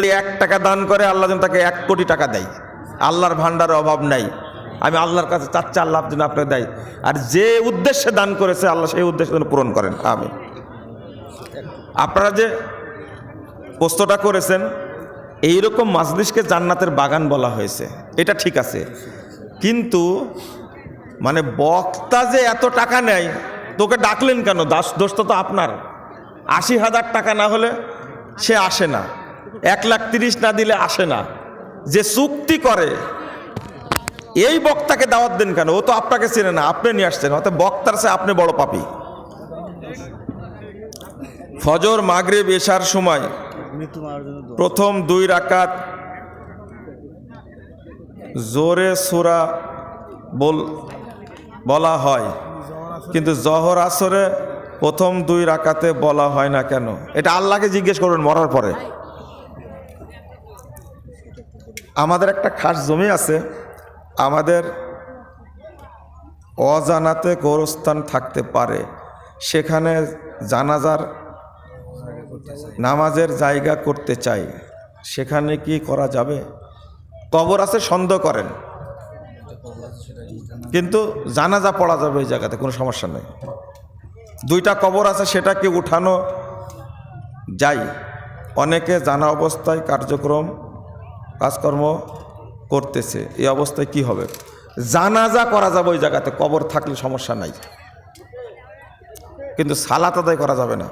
যদি এক টাকা দান করে আল্লাহ যেন তাকে এক কোটি টাকা দেয়। আল্লাহর ভাণ্ডারের অভাব নাই। আমি আল্লাহর কাছে চাচ্ছি, আল্লাহ যেন আপনাকে দেয়। আর যে উদ্দেশ্যে দান করেছে, আল্লাহ সেই উদ্দেশ্যে যেন পূরণ করেন। আমি আপনারা যে প্রশ্নটা করেছেন, এইরকম মাজলিসকে জান্নাতের বাগান বলা হয়েছে। এটা ঠিক আছে। কিন্তু মানে বক্তা যে এত টাকা নেয়, তোকে ডাকলেন কেন? দাস দোষটা তো আপনার। আশি হাজার টাকা না হলে সে আসে না। এক লাখ তিরিশ না দিলে আসে না। যে চুক্তি করে, এই বক্তাকে দাওয়াত দেন কেন? ও তো আপনাকে চেনে না, আপনি নিয়ে আসছেন। অর্থাৎ বক্তার সে আপনি বড় পাপি। ফজর, মাগরিব, এশার সময় প্রথম দুই রাকাত জোরে সুরা বল, বলা হয়। কিন্তু জহর আসরে প্রথম দুই রাকাতে বলা হয় না কেন? এটা আল্লাহকে জিজ্ঞেস করবেন মরার পরে। আমাদের একটা খাস জমি আছে। আমাদের অজানাতে গোরস্থান থাকতে পারে। সেখানে জানাজার নামাজের জায়গা করতে চাই। সেখানে কি করা যাবে? কবর আছে, সন্দেহ করেন। কিন্তু জানাজা পড়া যাবে এই জায়গাতে, কোনো সমস্যা নেই। দুইটা কবর আছে, সেটাকে উঠানো যায়। অনেকে জানা অবস্থায় কার্যক্রম কাজকর্ম করতেছে, এই অবস্থায় কি হবে? জানাজা করা যাবে ওই জায়গাতে, কবর থাকলে সমস্যা নাই। কিন্তু সালাত আদায় করা যাবে না।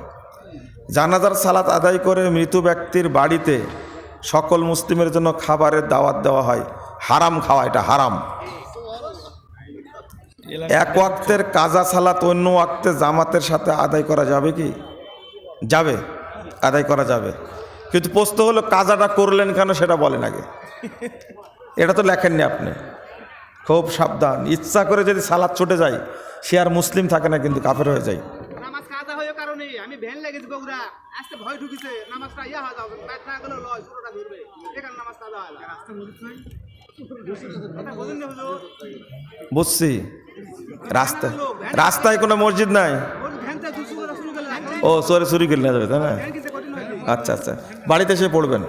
জানাজার সালাত আদায় করে মৃত ব্যক্তির বাড়িতে সকল মুসলিমের জন্য খাবারের দাওয়াত দেওয়া হয়। হারাম খাওয়া, এটা হারাম। এক ওয়াক্তের কাজা সালাত অন্য ওয়াক্তে জামাতের সাথে আদায় করা যাবে কি? যাবে। আদায় করা যাবে। কিন্তু প্রশ্ন হলো কাজাটা করলেন কেন সেটা বলেন আগে। এটা তো লেখেননি আপনি। খুব সাবধান। ইচ্ছা করে যদি সালাদ ছুটে যায় সে আর মুসলিম থাকে না কিন্তু কাফের হয়ে যায়। বুঝছি। রাস্তায় রাস্তায় কোনো মসজিদ নাই? ও সরে চুরি করে নিয়ে যাবে তাই না। আচ্ছা আচ্ছা। বাড়িতে এসে পড়বেন।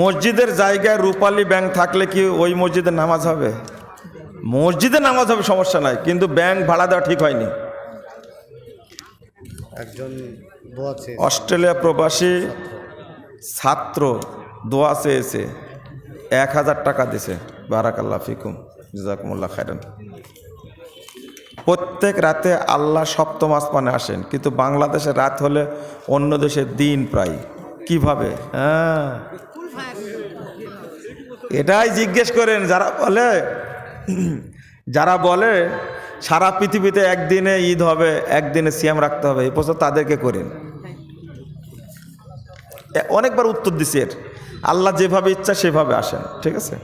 মসজিদের জায়গায় রূপালী ব্যাংক থাকলে কি ওই মসজিদে নামাজ হবে? মসজিদে নামাজ হবে সমস্যা নাই কিন্তু ব্যাংক ভাড়া দেওয়া ঠিক হয়নি। একজন অস্ট্রেলিয়া প্রবাসী ছাত্র দোয়া চেয়েছে এক হাজার টাকা দিছে। বারাকাল্লা ফিকুম জাজাকুমুল্লাহ খায়রান। প্রত্যেক রাতে আল্লাহ সপ্তম আসমানে আসেন, কিন্তু বাংলাদেশে রাত হলে অন্য দেশে দিন প্রায়। কীভাবে? হ্যাঁ। এটাই জিজ্ঞেস করেন, যারা বলে যারা বলে সারা পৃথিবীতে একদিনে ঈদ হবে, একদিনে সিয়াম রাখতে হবে, এই প্রশ্ন তাদেরকে করেন। অনেকবার উত্তর দিছি এর। আল্লাহ যেভাবে ইচ্ছা সেভাবে আসেন, ঠিক আছে?